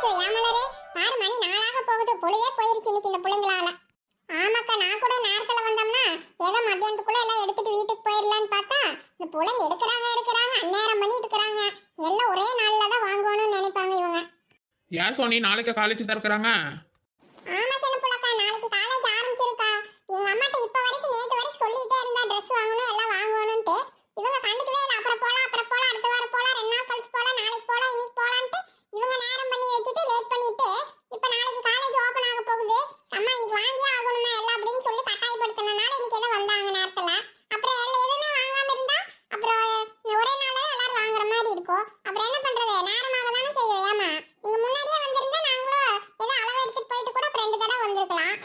போச்சு ஏமலரே ஆறு மணி நாளாக போகுது. பொழுதே போயிருச்சு இன்னைக்கு இந்த பிள்ளைங்களால. ஆமாக்கா நான் கூட நேரத்துல வந்தோம்னா ஏதோ மத்தியானத்துக்குள்ள எல்லாம் எடுத்துட்டு வீட்டுக்கு போயிடலான்னு பார்த்தா இந்த பிள்ளைங்க எடுக்கிறாங்க எடுக்கிறாங்க அந்நேரம் பண்ணிட்டு இருக்கிறாங்க எல்லாம் ஒரே நாள்ல தான் வாங்கணும்னு நினைப்பாங்க இவங்க. ஏன் சோனி நாளைக்கு காலேஜ் திறக்கிறாங்க ஆமா சின்ன புள்ளக்கா நாளைக்கு காலேஜ் ஆரம்பிச்சிருக்கா எங்க அம்மாட்ட இப்ப வரைக்கும் நேத்து வரைக்கும் சொல்லிட்டே இருந்தா Dress வாங்கணும் எல்லாம் வாங்கணும்ட்டு இவங்க கண்டுக்கவே இல்லை அப்புறம் போலாம் அப்புறம் போலாம் அடுத்த வாரம் போலாம் ரெண்டு நாள் கழிச்சு போலாம் நாளைக்கு போலாம் இன்னைக்கு போலான்ட்டு இவங்க நேரம் பண்ணி வச்சுட்டு லேட் பண்ணிட்டு இப்ப நாளைக்கு காலேஜ் ஓபன் ஆக போகுது அம்மா இன்னைக்கு வாங்கியே ஆகணுமா எல்லாம் அப்படின்னு சொல்லி கட்டாயப்படுத்தினால இன்னைக்கு ஏதோ வந்தாங்க நேரத்துல அப்புறம் எல்லாம் எதுவுமே வாங்காம இருந்தா அப்புறம் ஒரே நாள்ல தான் எல்லாரும் வாங்குற மாதிரி இருக்கும் அப்புறம் என்ன பண்றது நேரமாக தானே செய்யும் ஏமா நீங்க முன்னாடியே வந்திருந்தா நாங்களும் ஏதோ அளவு எடுத்துட்டு போயிட்டு கூட அப்புறம் ரெண்டு தடவை வந்திருக்கலாம்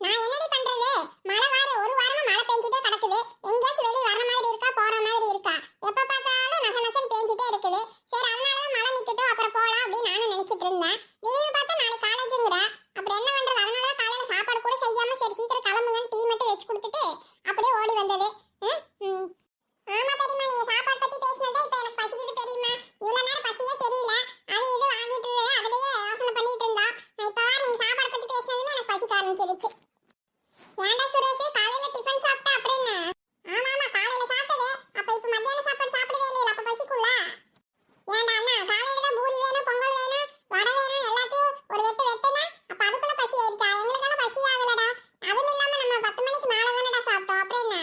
நான் என்னடி பண்றது மழை வார ஒரு வாரமா மழை பெஞ்சிட்டே கிடக்குது எங்கேயாச்சும் வெளியே வர மாதிரி இருக்கா போற மாதிரி இருக்கா எப்ப பார்த்தாலும் நச நசன் பெஞ்சிட்டே இருக்குது சரி அதனாலதான் மழை நிக்கட்டும் அப்புறம் போலாம் அப்படின்னு நானும் நினைச்சிட்டு இருந்தேன் திடீர்னு பார்த்தா நாளைக்கு காலேஜுங்கிற அப்புறம் என்ன பண்றது அதனால காலையில சாப்பாடு கூட செய்யாம சரி சீக்கிரம் கிளம்புங்கன்னு டீ மட்டும் வச்சு கொடுத்துட்டு அப்படியே ஓடி வந்தது ம், ம். ஆமா தெரியுமா நீங்க சாப்பாடு பத்தி பேசினதா இப்ப எனக்கு பசிக்குது தெரியுமா இவ்வளவு நேரம் பசியே தெரியல அது இது வாங்கிட்டு அதுலயே யோசனை பண்ணிட்டு இருந்தா நான் இப்ப வா நீங்க சாப்பாடு பத்தி பேசினதுமே எனக்கு பசிக்க ஏன்டா சுரேஷ் காலையில டிஃபன் சாப்பிட்டா அப்புறம் என்ன? ஆமா ஆமா காலையில சாப்பிட்டதே. அப்ப இப்ப மத்தியான சாப்பாடு சாப்பிடவே இல்லையா அப்ப பசிக்குள்ள ஏன்டா அண்ணா காலையில தான் பூரி வேணும் பொங்கல் வேணும் வடை வேணும் எல்லாத்தையும் ஒரு வெட்டு வெட்டுனா அப்ப அதுக்குள்ள பசி ஆயிடுச்சா? எங்களுக்கெல்லாம் பசி ஆகலடா. அதுவும் இல்லாம நம்ம பத்து மணிக்கு மேல தானடா சாப்பிட்டோம். அப்புறம் என்ன?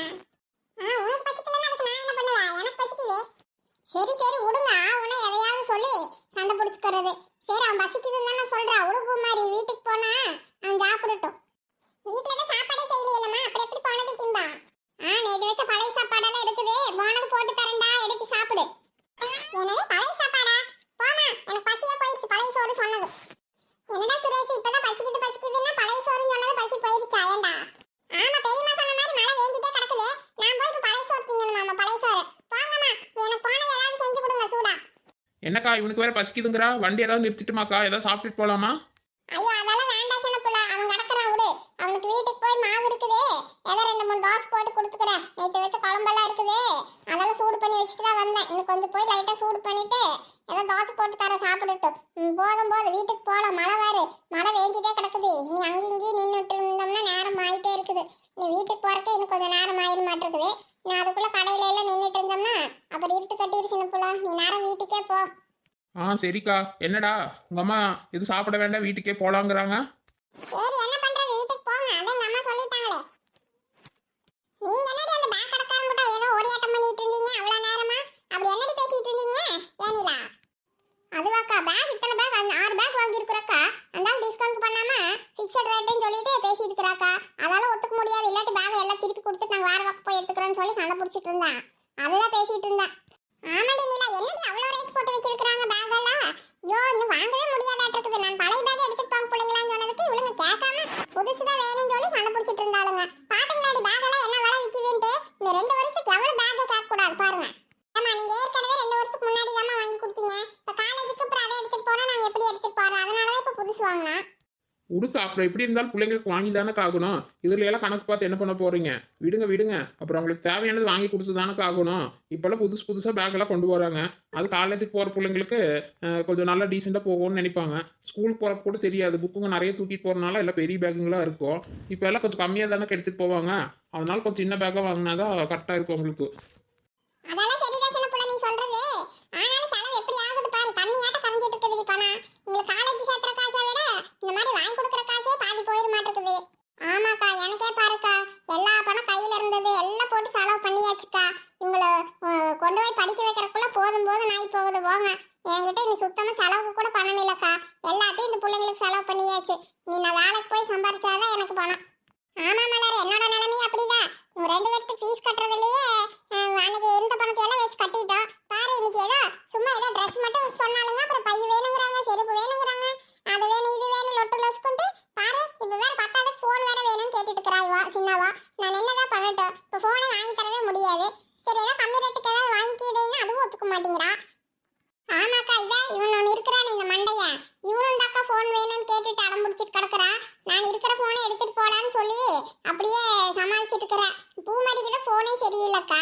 ஆ உனக்கு பசிக்கலன்னா அதுக்கு நான் என்ன பண்ணுவா? எனக்கு பசிக்குது. சரி சரி விடுங்க. உன எதையாவது சொல்லி சண்டை பிடிச்சிக்கிறது. சரி அவன் பசிக்குதுன்னு தானே சொல்றா. உடுப்பு மாதிரி வீட்டுக்கு போனா அவன் சாப்பிடட்டும். வீட்ல தான் சாப்பாடே செய்யலையேலம்மா. அப்புறம் எப்படி போனது திம்பா ஆ நேத்து வச்ச பழைய சாப்பாடெல்லாம் இருக்குது போனது போட்டு தரேன்டா. எடுத்து சாப்பிடு. என்னது பழைய சாப்பாடா? போமா எனக்கு பசியே போயிடுச்சு. பழைய சோறு சொன்னது. என்னடா சுரேஷ் இப்பதான் பசிக்கிட்டு பசிக்குதுன்னா பழைய சோறுன்னு சொன்னது பசி போயிடுச்சா? ஏண்டா ஆமா பெரியமா சொன்ன மாதிரி மழை வேஞ்சிட்டே கிடக்குது. நான் போய் இப்ப பழைய சோறு திங்கணுமாமா பழைய சோறு? போங்கம்மா எனக்கு போனது ஏதாவது செஞ்சு கொடுங்க சூடா. என்னக்கா இவனுக்கு வேற பசிக்குதுங்கிறா? வண்டி ஏதாவது நிறுத்திட்டுமாக்கா? ஏதாவது சாப்பிட்டுட்டு போலாமா ஐயோ அதெல்லாம் வேண்டாம் சின்ன புள்ள அவன் கிடக்குறான் விடு அவனுக்கு வீட்டுக்கு போய் மாவு இருக்குது ஏதோ ரெண்டு மூணு தோசை போட்டு கொடுத்துக்கிறேன் நேற்று வச்ச குழம்பெல்லாம் இருக்குது அதெல்லாம் வச்சுட்டு தான் வந்தேன். இன்னும் கொஞ்சம் போய் லைட்டாக சூடு பண்ணிட்டு ஏதோ தோசை போட்டு தர சாப்பிடட்டும் போதும் போதும். வீட்டுக்கு போகலாம். மழை வேறு. மழை வேஞ்சிட்டே கிடக்குது. இனி அங்கேயும் இங்கேயும் நின்றுட்டு இருந்தோம்னா நேரம் ஆயிட்டே இருக்குது. நீ வீட்டுக்கு போறதுக்கு இன்னும் கொஞ்சம் நேரம் ஆயிட மாட்டிருக்குது நான் அதுக்குள்ள கடையில எல்லாம் நின்றுட்டு இருந்தோம்னா அப்புறம் இருட்டு கட்டிடு சின்ன புள்ள. நீ நேரம் வீட்டுக்கே போ. ஆ சரிக்கா. என்னடா? உங்க அம்மா இது சாப்பிட வேண்டாம் வீட்டுக்கே போலாங்கிறாங்க. சரி என்ன பண்றது? வீட்டுக்கு போங்க. அதான் எங்க அம்மா சொல்லிட்டாங்களே. நீங்க என்னடி அந்த பேக் கடைக்காரன் கூட ஏதோ ஓடியாட்டம் பண்ணிட்டு இருந்தீங்க அவ்வளவு நேரமா அப்படி என்னடி பேசிட்டு இருந்தீங்க? ஏனிலா அதுவாக்கா பேக் இத்தனை பேக் ஆறு பேக் வாங்கியிருக்கிறோக்கா. அந்த டிஸ்கவுண்ட் பண்ணாம ஃபிக்ஸட் ரேட்டுன்னு சொல்லிட்டு பேசிட்டு இருக்கிறாக்கா. அதால ஒத்துக்க முடியாது. இல்லாட்டி பேக் எல்லாம் திருப்பி கொடுத்துட்டு நாங்கள் வேற பக்கம் போய் எடுத்துக்கிறோன்னு சொல்லி சண்டை பிடிச்சிட்டு இருந்தேன் அதுதான் பேசிட்டு இருந்தேன் ஆமாடி நீலா என்னடி அவ்வளவு ரேட் போட்டு வச்சிருக்காங்க பேக் எல்லாம் ஐயோ இன்னும் வாங்கவே முடியாதாட்டிருக்குது நான் பழைய பேக் எடுத்துட்டு போங்க பிள்ளைங்களான்னு சொன்னதுக்கு இவளுங்க கேட்காம புதுசுதான் வேணும்னு சொல்லி சண்டை பிடிச்சிட்டு இருந்தாளுங்க பாத்தீங்களாடி பேக் எல்லாம் என்ன விலை விக்குதுன்ட்டு இந்த ரெண்டு வருஷத்துக்கு எவ்வளவு பேக்கே கேட்க கூடாது பாருங்க ஆமா நீங்க ஏற்கனவே ரெண்டு வருஷத்துக்கு முன்னாடி தான் வாங்கி கொடுத்தீங்க இப்ப காலேஜுக்கு அப்புறம் அதை எடுத்துட்டு போனா நாங்க எப்படி எடுத்துட்டு போறோம் அதனாலதான் இப்ப புதுசு வாங்கினா உடுக்கா அப்புறம் எப்படி இருந்தாலும் பிள்ளைங்களுக்கு வாங்கி தானே ஆகணும் இதுல எல்லாம் கணக்கு பார்த்து என்ன பண்ண போறீங்க? விடுங்க விடுங்க. அப்புறம் அவங்களுக்கு தேவையானது வாங்கி கொடுத்து தானே ஆகணும் இப்பெல்லாம் புதுசு புதுசாக பேக் எல்லாம் கொண்டு வராங்க. அது காலேஜுக்கு போகிற பிள்ளைங்களுக்கு கொஞ்சம் நல்லா டீசெண்டாக போகும்னு நினைப்பாங்க. ஸ்கூலுக்கு போகிறப்ப கூட தெரியாது. புக்குங்க நிறைய தூக்கிட்டு போகிறனால எல்லாம் பெரிய பேக்குங்களாக இருக்கும். இப்போ எல்லாம் கொஞ்சம் கம்மியாக தானே எடுத்துகிட்டு போவாங்க. அதனால கொஞ்சம் சின்ன பேக்காக வாங்கினா தான் கரெக்டாக இருக்கும் உங்களுக்கு அதெல்லாம் சரிதான் சின்ன புள்ள நீ சொல்றது. ஆனாலும் செலவு எப்படி ஆகுது பாரு தண்ணியாட்ட கரைஞ்சிட்டு இருக்குது பணம் உங்களுக்கு காலேஜ் விட இந்த மாதிரி வாங்கி கொடுக்குற காசே பாதி போயிட மாட்டேங்குது ஆமாக்கா எனக்கே பாருக்கா எல்லா பணம் கையில இருந்தது எல்லாம் போட்டு செலவு பண்ணியாச்சுக்கா. இவங்களை கொண்டு போய் படிக்க வைக்கிறக்குள்ள போதும் போதும் நாய் போகுது போங்க. என்கிட்ட நீ சுத்தமா செலவுக்கு கூட பணம் இல்லக்கா. எல்லாத்தையும் இந்த பிள்ளைங்களுக்கு செலவு பண்ணியாச்சு. நீ நான் வேலைக்கு போய் சம்பாரிச்சாதான் எனக்கு பணம். ஆமாம்மா மலர் என்னோட நிலைமையும் அப்படிதான் இவங்க ரெண்டு பேருக்கு ஃபீஸ் கட்டுறதுலயே அஹ், அன்னைக்கு இருந்த பணத்தை எல்லாம் வச்சு கட்டிட்டோம் பாரு இன்னைக்கு ஏதோ சும்மா ஏதோ ட்ரெஸ் மட்டும் சொன்னாலுங்க அப்புறம் பை வேணுங்கிறாங்க செருப்பு வேணுங்கிறாங்க அது வேணும் இது வேணும் லொட்டு லொசுக்குன்ட்டு பாரு இப்ப வேற பத்தாவதுக்கு ஃபோன் வேற வேணும்னு கேட்டுட்டு இருக்கிறா இவா சின்னவா நான் என்னதான் பண்ணட்டும் இப்ப போனை வாங்கி தரவே முடியாது சரி ஏதோ கம்மி ரேட்டுக்கு ஏதாவது வாங்கிக்கிடுன்னா அதுவும் ஒத்துக்க மாட்டேங்கிறா ஆமாக்கா இதான் இவன் ஒன்று இருக்கிறான் இந்த மண்டைய இவனும் தாக்கா ஃபோன் வேணும்னு அடம் பிடிச்சிட்டு கிடக்குறா. நான் இருக்கிற ஃபோனை எடுத்துட்டு போடான்னு சொல்லி அப்படியே சமாளிச்சிட்டு இருக்கிறேன் பூமரிக்கு தான் ஃபோனே சரியில்லைக்கா.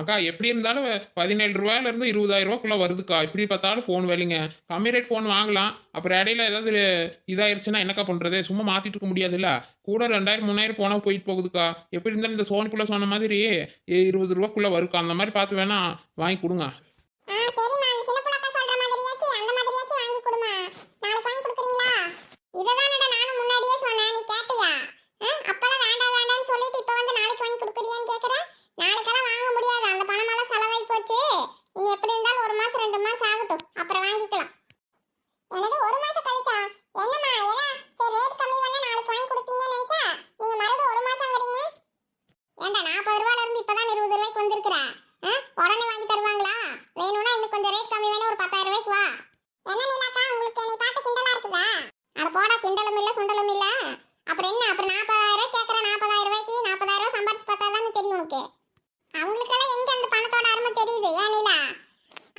அக்கா எப்படி இருந்தாலும் பதினேழு ரூபாயிலேருந்து இருபதாயிரம் ரூபாக்குள்ளே வருதுக்கா. இப்படி பார்த்தாலும் ஃபோன் விலைங்க. கம்மி ரேட் ஃபோன் வாங்கலாம். அப்புறம் இடையில ஏதாவது இதாயிருச்சுன்னா என்னக்கா பண்ணுறது சும்மா மாற்றிட்டு இருக்க முடியாதுல்ல? கூட ரெண்டாயிரம் மூணாயிரம் போனால் போயிட்டு போகுதுக்கா. எப்படி இருந்தாலும் இந்த சோனிக்குள்ளே சொன்ன மாதிரி இருபது ரூபாக்குள்ளே வருக்கா. அந்த மாதிரி பார்த்து வேணா வாங்கி கொடுங்க. வந்திருக்கிற. உடனே வாங்கி தருவாங்களா? வேணும்னா இன்னும் கொஞ்சம் ரேட் கம்மி வேணும் ஒரு பத்தாயிரம் ரூபாய்க்கு வா. என்ன நிலாக்கா உங்களுக்கு என்னை பார்த்து கிண்டலா இருக்குதா? அட போடா கிண்டலும் இல்ல சுண்டலும் இல்ல. அப்புறம் என்ன? அப்புறம் நாற்பதாயிரம் ரூபாய் கேட்குற நாற்பதாயிரம் ரூபாய்க்கு நாற்பதாயிரம் ரூபாய் சம்பாரிச்சு பார்த்தா தான் தெரியும் உனக்கு. அவங்களுக்கெல்லாம் எங்க அந்த பணத்தோட அருமை தெரியுது ஏன் நிலா?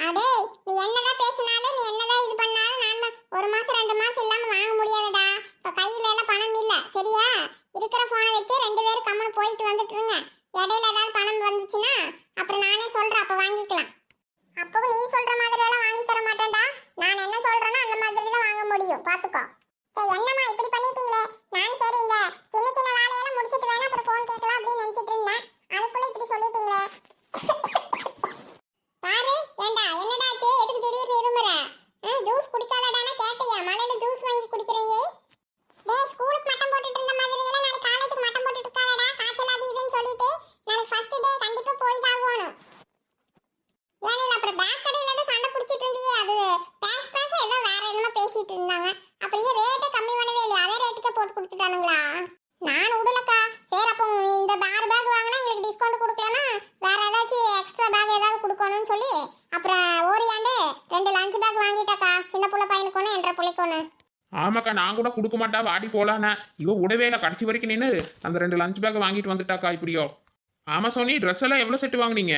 அதே நீ என்னதான் பேசினாலும் நீ என்னதான் இது பண்ணாலும் நான் ஒரு மாதம் போகணும்னு சொல்லி அப்புறம் ஓரியாண்டு ரெண்டு லஞ்ச் பேக் வாங்கிட்டாக்கா. சின்ன புள்ள பையனுக்கு ஒன்று என்ற பிள்ளைக்கு ஒன்று ஆமாக்கா நான் கூட கொடுக்க மாட்டா வாடி போலான்னு. இவ உடவே இல்லை கடைசி வரைக்கும் நின்று அந்த ரெண்டு லஞ்ச் பேக் வாங்கிட்டு வந்துட்டாக்கா இப்படியோ. ஆமா சோனி ட்ரெஸ் எல்லாம் எவ்வளோ செட்டு வாங்கினீங்க?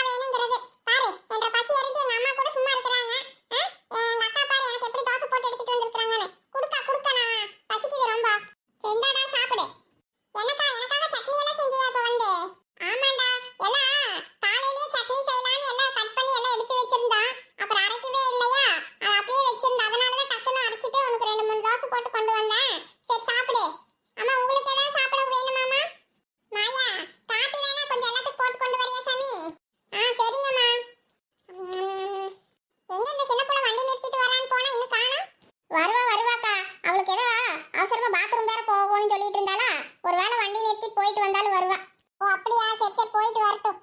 ஒருவேளை வண்டி நிறுத்தி போயிட்டு வந்தாலும் வருவா ஓ அப்படியா? சரி சரி போயிட்டு வரட்டும்.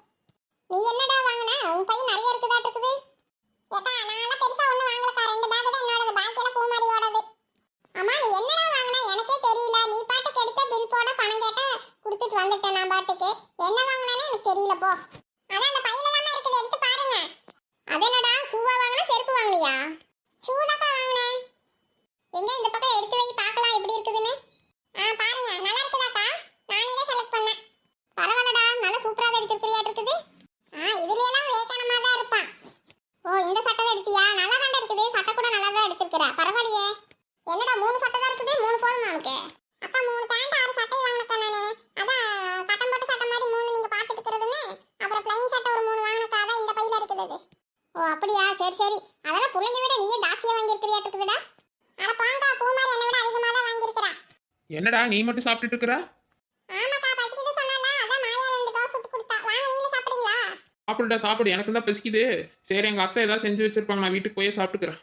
நீ என்னடா வாங்கின? உன் பையன் நிறைய இருக்குதா இருக்குது. ஏட்டா நான்லாம் பெருசா ஒண்ணு வாங்கலக்கா. ரெண்டு பேக் தான் என்னோடது. பாக்கியெல்லாம் பூமாரியோடது. அம்மா நீ என்னடா வாங்கின? எனக்கே தெரியல. நீ பாட்டுக்கு எடுத்த பில் போட பணம் கேட்டா கொடுத்துட்டு வந்துட்டேன் நான் பாட்டுக்கு. என்ன வாங்கினானே எனக்கு தெரியல போ. அதான் அந்த பையில தான் இருக்குது. எடுத்து பாருங்க. அது என்னடா? ஷூவா வாங்கினா? செருப்பு வாங்கினியா? ஷூ வாங்கினேன் எங்க இந்த பக்கம் எடுத்து வை பார்க்கலாம் எப்படி இருக்குதுன்னு. ஆ பாருங்க. நல்லா இருக்குதாக்கா நானே தான் செலக்ட் பண்ணேன். பரவாயில்லடா. நல்லா சூப்பரா தான் எடுத்துருக்கிறியாட்டு இருக்குது? ஆ இதுல எல்லாம் தான் இருப்பான். ஓ இந்த சட்டை தான் எடுத்தியா? நல்லா தான் இருக்குது. சட்டை கூட நல்லா தான் எடுத்திருக்கிற. பரவாயில்லையே. என்னடா மூணு சட்டை தான் இருக்குது? மூணு போதுமா உனக்கு? அப்பா மூணு பேண்ட் ஆறு சட்டை வாங்கினேன் நானே. அதான் கட்டம் போட்ட சட்டை மாதிரி மூணு நீங்க பார்த்துட்டு இருக்கிறதுன்னு அப்புறம் பிளைன் சட்டை ஒரு மூணு வாங்கினக்கா தான் இந்த பையில இருக்குது. ஓ அப்படியா? சரி சரி. அதெல்லாம் பிள்ளைங்க விட நீயே ஜாஸ்தியா வாங்கியிருக்கிறியாட்டு இருக்குதுடா. அட போங்கா. பூமாரி என்னை விட அதிகமாக தான் என்னடா நீ மட்டும் சாப்பிட்டுட்டு இருக்கிற? சாப்பிடுடா சாப்பிடு. எனக்கு தான் பசிக்குது. சரி எங்கள் அத்தை ஏதாவது செஞ்சு வச்சிருப்பாங்க நான் வீட்டுக்கு போய் சாப்பிட்டுக்கிறேன்.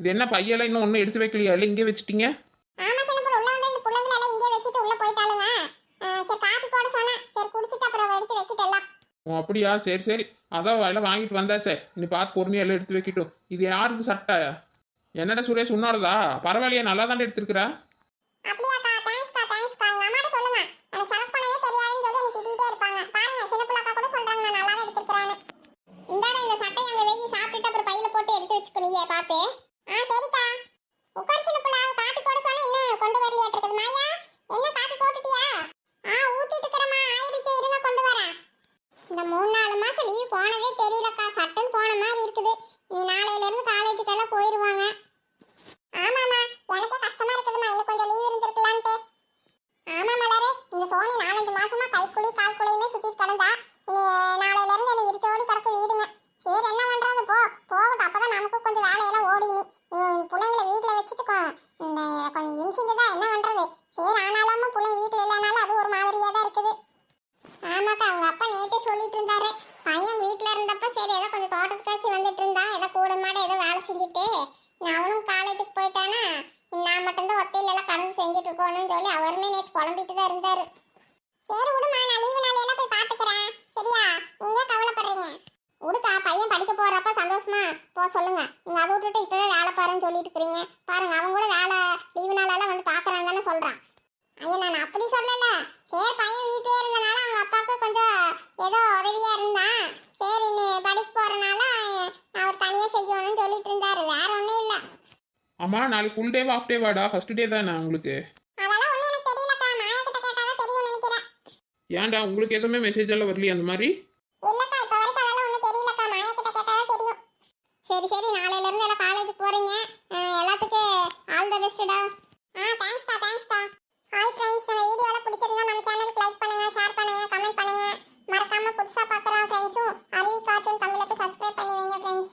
இது என்ன பையெல்லாம் இன்னும் ஒன்றும் எடுத்து வைக்கலையா? இல்லை இங்கே வச்சுட்டீங்க? ஆமா சின்னப்புல உள்ள வந்து இந்த பிள்ளைங்களை எல்லாம் இங்கே வச்சுட்டு உள்ள போயிட்டாலுங்க ஆ, சரி காப்பி போட சொன்னா சரி குடிச்சிட்டு அப்புறம் எடுத்து வைக்கிட்டலாம் ஓ அப்படியா? சரி சரி. அதான் எல்லாம் வாங்கிட்டு வந்தாச்சே. நீ பார்த்து பொறுமையாக எல்லாம் எடுத்து வைக்கட்டும். இது யாருக்கு சட்டை? என்னடா சுரேஷ் உன்னோடதா? பரவாயில்லையா நல்லா தானே எடுத்துருக்குறா பார்த்து தேங்க்ஸ்க்கா தேங்க்ஸ்க்கா எங்க அம்மாட்ட சொல்லுங்க எனக்கு செலக்ட் பண்ணவே தெரியாதுன்னு சொல்லி எனக்கு திட்டிகிட்டே இருப்பாங்க பாருங்க சின்ன பிள்ளைக்கா கூட சொல்றாங்க நான் நல்லா தான் எடுத்துருக்கிறேன்னு இந்தாடா இந்த சட்டையை அங்க வெயி சாப்பிட்டுட்டு அப்புறம் பையில போட்டு எடுத்து வச்சுக்கோ நீயே பார்த்து ஆ சரிக்கா உட்கார் சின்ன பிள்ளை காப்பி போட சொன்னா இன்னும் கொண்டு வரலையாட்டு இருக்குது மாயா என்ன காப்பி போட்டுட்டியா ஆ ஊத்திட்டு இருக்கிறமா ஆயிடுச்சு இருங்க கொண்டு வரேன் இந்த மூணு நாலு மாசம் லீவ் போனதே தெரியலக்கா சட்டன் போன மாதிரி இருக்குது நீ நாளையில இருந்து காலேஜுக்கு எல்லாம் போயிருவாங்க ஆமாமா எனக்கே கஷ்டமா இருக்குதுமா இன்னும் கொஞ்சம் லீவ் இருந்திருக்கலான்ட்டு ஆமா மலரு இந்த சோனி நாலஞ்சு மாசமா கைக்குழி கால் குழியுமே சுத்திட்டு கிடந்தா இனி நாளையில இருந்து எனக்கு விரிச்சோடி கிடக்கு வீடுங்க சரி என்ன பண்றாங்க போ போகட்டும் அப்பதான் நமக்கும் கொஞ்சம் வேலையெல்லாம் ஓடி நீ பிள்ளைங்களை வீட்டுல வச்சுட்டு கொ- இந்த கொஞ்சம் இம்சிங்க தான் என்ன பண்றது சரி ஆனாலும் பிள்ளைங்க வீட்டுல இல்லைனாலும் அது ஒரு மாதிரியா தான் இருக்குது ஆமாக்கா அவங்க அப்பா நேத்தே சொல்லிட்டு இருந்தாரு பையன் வீட்ல இருந்தப்ப சரி ஏதோ கொஞ்சம் தோட்டத்துக்காச்சு வந்துட்டு இருந்தா ஏதோ கூட மாட ஏதோ வேலை செஞ்சுட்டு நான் அவனும் காலேஜுக்கு போயிட்டானா நான் மட்டும்தான் ஒத்தையில எல்லாம் கடந்து செஞ்சுட்டு இருக்கணும்னு சொல்லி அவருமே நேற்று புலம்பிட்டு தான் இருந்தாரு சரி விடுமா நான் லீவு நாளையெல்லாம் போய் பாத்துக்கிறேன் சரியா நீங்க கவலைப்படுறீங்க விடுக்கா பையன் படிக்க போறப்ப சந்தோஷமா போ சொல்லுங்க. நீங்க அதை விட்டுட்டு இப்பவே வேலை பாருன்னு சொல்லிட்டு இருக்கிறீங்க. பாருங்க அவன் கூட வேலை லீவு நாளெல்லாம் வந்து பாக்குறான்னு தானே சொல்றான். ஐயா நான் அப்படி சொல்லல. சரி பையன் வீட்டிலே இருந்தனால அவங்க அப்பாவுக்கு கொஞ்சம் ஏதோ உதவியா இருந்தான். சரி படிக்க போறனால அவர் தனியா செய்யணும்னு சொல்லிட்டு இருந்தாரு. வேற ஒண்ணும் இல்ல. அம்மா நாளைக்கு ஃபுல் டே ஆஃப் டே வாடா. ஃபர்ஸ்ட் டே தானே உங்களுக்கு? அதெல்லாம் ஒண்ணும் எனக்கு தெரியலக்கா. மாயா கிட்ட கேட்டாதான் நினைக்கிறேன். ஏன்டா உங்களுக்கு எதுவுமே மெசேஜ் எல்லாம் வரலையா அந்த மாதிரி? பெஸ்ட்டா ஆ? தேங்க்ஸ் டா தேங்க்ஸ் டா ஹாய் ஃப்ரெண்ட்ஸ் நம்ம வீடியோல பிடிச்சிருந்தா நம்ம சேனலுக்கு லைக் பண்ணுங்க ஷேர் பண்ணுங்க கமெண்ட் பண்ணுங்க. மறக்காம புதுசா பார்க்குற ஃப்ரெண்ட்ஸும் அருவி கார்ட்டூன் தமிழுக்கு சப்ஸ்கிரைப் பண்ணி வைங்க ஃப்ரெண்ட்ஸ்